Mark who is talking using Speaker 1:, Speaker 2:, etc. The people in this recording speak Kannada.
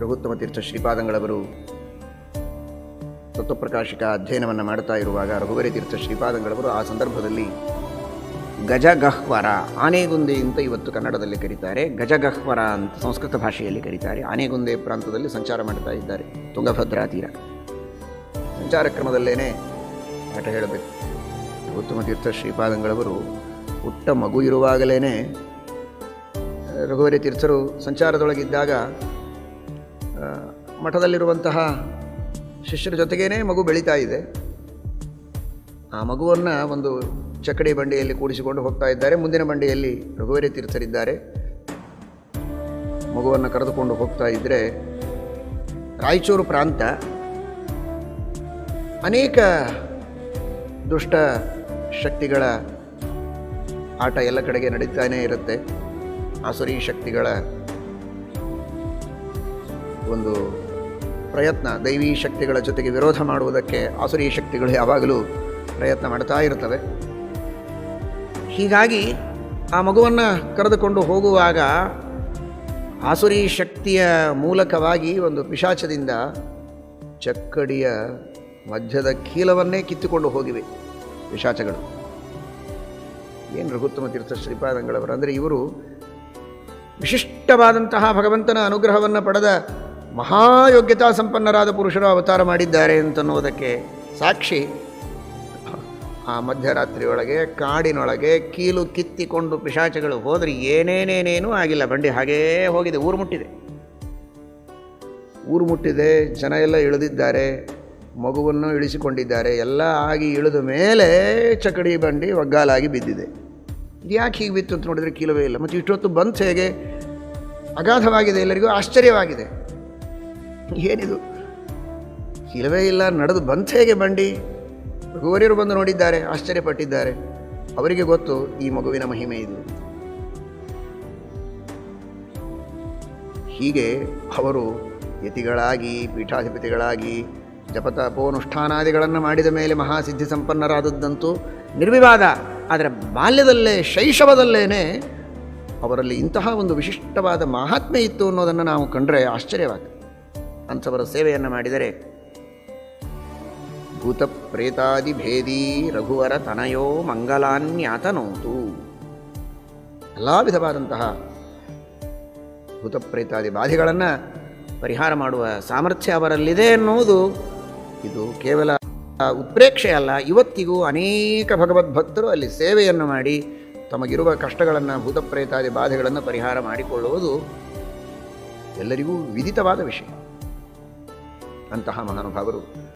Speaker 1: ರಘುತ್ತಮ ತೀರ್ಥ ಶ್ರೀಪಾದಂಗಳವರು ತತ್ವಪ್ರಕಾಶಿಕ ಅಧ್ಯಯನವನ್ನು ಮಾಡ್ತಾ ಇರುವಾಗ ರಘುವರಿ ತೀರ್ಥ ಶ್ರೀಪಾದಂಗಳವರು ಆ ಸಂದರ್ಭದಲ್ಲಿ ಗಜಗಹ್ವರ ಆನೆಗುಂದೆ ಅಂತ ಇವತ್ತು ಕನ್ನಡದಲ್ಲಿ ಕರೀತಾರೆ. ಗಜಗಹ್ವರ ಅಂತ ಸಂಸ್ಕೃತ ಭಾಷೆಯಲ್ಲಿ ಕರೀತಾರೆ. ಆನೆಗುಂದೆ ಪ್ರಾಂತದಲ್ಲಿ ಸಂಚಾರ ಮಾಡ್ತಾ ಇದ್ದಾರೆ. ತುಂಗಭದ್ರಾ ತೀರ. ಸಂಚಾರ ಕ್ರಮದಲ್ಲೇನೆ ಪಾಠ ಹೇಳಬೇಕು. ರಘುತ್ತಮ ತೀರ್ಥ ಶ್ರೀಪಾದಂಗಳವರು ಪುಟ್ಟ ಮಗು ಇರುವಾಗಲೇ ರಘುವರಿ ತೀರ್ಥರು ಸಂಚಾರದೊಳಗಿದ್ದಾಗ ಮಠದಲ್ಲಿರುವಂತಹ ಶಿಷ್ಯರ ಜೊತೆಗೇನೆ ಮಗು ಬೆಳೀತಾ ಇದೆ. ಆ ಮಗುವನ್ನು ಒಂದು ಚಕ್ಕಡಿ ಬಂಡಿಯಲ್ಲಿ ಕೂಡಿಸಿಕೊಂಡು ಹೋಗ್ತಾ ಇದ್ದಾರೆ. ಮುಂದಿನ ಬಂಡಿಯಲ್ಲಿ ರಘುವರಿ ತೀರ್ಥರಿದ್ದಾರೆ. ಮಗುವನ್ನು ಕರೆದುಕೊಂಡು ಹೋಗ್ತಾ ಇದ್ದರೆ ರಾಯಚೂರು ಪ್ರಾಂತ ಅನೇಕ ದುಷ್ಟ ಶಕ್ತಿಗಳ ಆಟ ಎಲ್ಲ ಕಡೆಗೆ ನಡೀತಾನೇ ಇರುತ್ತೆ. ಆಸುರಿ ಶಕ್ತಿಗಳ ಒಂದು ಪ್ರಯತ್ನ ದೈವಿ ಶಕ್ತಿಗಳ ಜೊತೆಗೆ ವಿರೋಧ ಮಾಡುವುದಕ್ಕೆ ಆಸುರಿ ಶಕ್ತಿಗಳು ಯಾವಾಗಲೂ ಪ್ರಯತ್ನ ಮಾಡ್ತಾ ಇರ್ತವೆ ಹೀಗಾಗಿ ಆ ಮಗುವನ್ನು ಕರೆದುಕೊಂಡು ಹೋಗುವಾಗ ಆಸುರಿ ಶಕ್ತಿಯ ಮೂಲಕವಾಗಿ ಒಂದು ಪಿಶಾಚದಿಂದ ಚಕ್ಕಡಿಯ ಮಧ್ಯದ ಕೀಲವನ್ನೇ ಕಿತ್ತುಕೊಂಡು ಹೋಗಿವೆ ಪಿಶಾಚಗಳು. ಏನು ರಘುತ್ತಮ ತೀರ್ಥ ಶ್ರೀಪಾದಂಗಳವರು? ಅಂದರೆ ಇವರು ವಿಶಿಷ್ಟವಾದಂತಹ ಭಗವಂತನ ಅನುಗ್ರಹವನ್ನು ಪಡೆದ ಮಹಾಯೋಗ್ಯತಾ ಸಂಪನ್ನರಾದ ಪುರುಷರು ಅವತಾರ ಮಾಡಿದ್ದಾರೆ ಅಂತನ್ನುವುದಕ್ಕೆ ಸಾಕ್ಷಿ. ಆ ಮಧ್ಯರಾತ್ರಿಯೊಳಗೆ, ಕಾಡಿನೊಳಗೆ ಕೀಲು ಕಿತ್ತಿಕೊಂಡು ಪಿಶಾಚಗಳು ಹೋದರೆ ಏನೇನೇನೇನೂ ಆಗಿಲ್ಲ. ಬಂಡಿ ಹಾಗೇ ಹೋಗಿದೆ, ಊರು ಮುಟ್ಟಿದೆ. ಊರು ಮುಟ್ಟಿದೆ, ಜನ ಎಲ್ಲ ಇಳಿದಿದ್ದಾರೆ, ಮಗುವನ್ನು ಇಳಿಸಿಕೊಂಡಿದ್ದಾರೆ, ಎಲ್ಲ ಆಗಿ ಇಳಿದ ಮೇಲೆ ಚಕಡಿ ಬಂಡಿ ಒಗ್ಗಾಲಾಗಿ ಬಿದ್ದಿದೆ. ಯಾಕೆ ಹೀಗೆ ಬಿತ್ತು ಅಂತ ನೋಡಿದರೆ ಕೀಲವೇ ಇಲ್ಲ. ಮತ್ತು ಇಷ್ಟೊತ್ತು ಬಂತು ಹೇಗೆ ಅಗಾಧವಾಗಿದೆ ಎಲ್ಲರಿಗೂ, ಆಶ್ಚರ್ಯವಾಗಿದೆ. ಏನಿದು? ಇಲ್ಲವೇ ಇಲ್ಲ, ನಡೆದು ಬಂತು ಹೇಗೆ ಬಂಡಿ? ರಘುವರಿಯರು ಬಂದು ನೋಡಿದ್ದಾರೆ, ಆಶ್ಚರ್ಯಪಟ್ಟಿದ್ದಾರೆ. ಅವರಿಗೆ ಗೊತ್ತು, ಈ ಮಗುವಿನ ಮಹಿಮೆ ಇದು. ಹೀಗೆ ಅವರು ಯತಿಗಳಾಗಿ, ಪೀಠಾಧಿಪತಿಗಳಾಗಿ, ಜಪತಪೋನುಷ್ಠಾನಾದಿಗಳನ್ನು ಮಾಡಿದ ಮೇಲೆ ಮಹಾಸಿದ್ಧಿ ಸಂಪನ್ನರಾದದ್ದಂತೂ ನಿರ್ವಿವಾದ. ಆದರೆ ಬಾಲ್ಯದಲ್ಲೇ, ಶೈಶವದಲ್ಲೇನೆ ಅವರಲ್ಲಿ ಇಂತಹ ಒಂದು ವಿಶಿಷ್ಟವಾದ ಮಹಾತ್ಮೆ ಇತ್ತು ಅನ್ನೋದನ್ನು ನಾವು ಕಂಡರೆ ಆಶ್ಚರ್ಯವಾಗುತ್ತೆ. ಅಂಥವರ ಸೇವೆಯನ್ನು ಮಾಡಿದರೆ ಭೂತ ಪ್ರೇತಾದಿ ಭೇದಿ ರಘುವರ ತನಯೋ ಮಂಗಲಾನ್ಯಾತನೋತು. ಎಲ್ಲ ವಿಧವಾದಂತಹ ಭೂತಪ್ರೇತಾದಿ ಬಾಧೆಗಳನ್ನು ಪರಿಹಾರ ಮಾಡುವ ಸಾಮರ್ಥ್ಯ ಅವರಲ್ಲಿದೆ ಎನ್ನುವುದು ಇದು ಕೇವಲ ಉತ್ಪ್ರೇಕ್ಷೆ ಅಲ್ಲ, ಇವತ್ತಿಗೂ ಅನೇಕ ಭಗವದ್ಭಕ್ತರು ಅಲ್ಲಿ ಸೇವೆಯನ್ನು ಮಾಡಿ ತಮಗಿರುವ ಕಷ್ಟಗಳನ್ನು, ಭೂತಪ್ರೇತಾದಿ ಬಾಧೆಗಳನ್ನು ಪರಿಹಾರ ಮಾಡಿಕೊಳ್ಳುವುದು ಎಲ್ಲರಿಗೂ ವಿದಿತವಾದ ವಿಷಯ. ಅಂತಹ ಮಹಾನುಭಾವರು.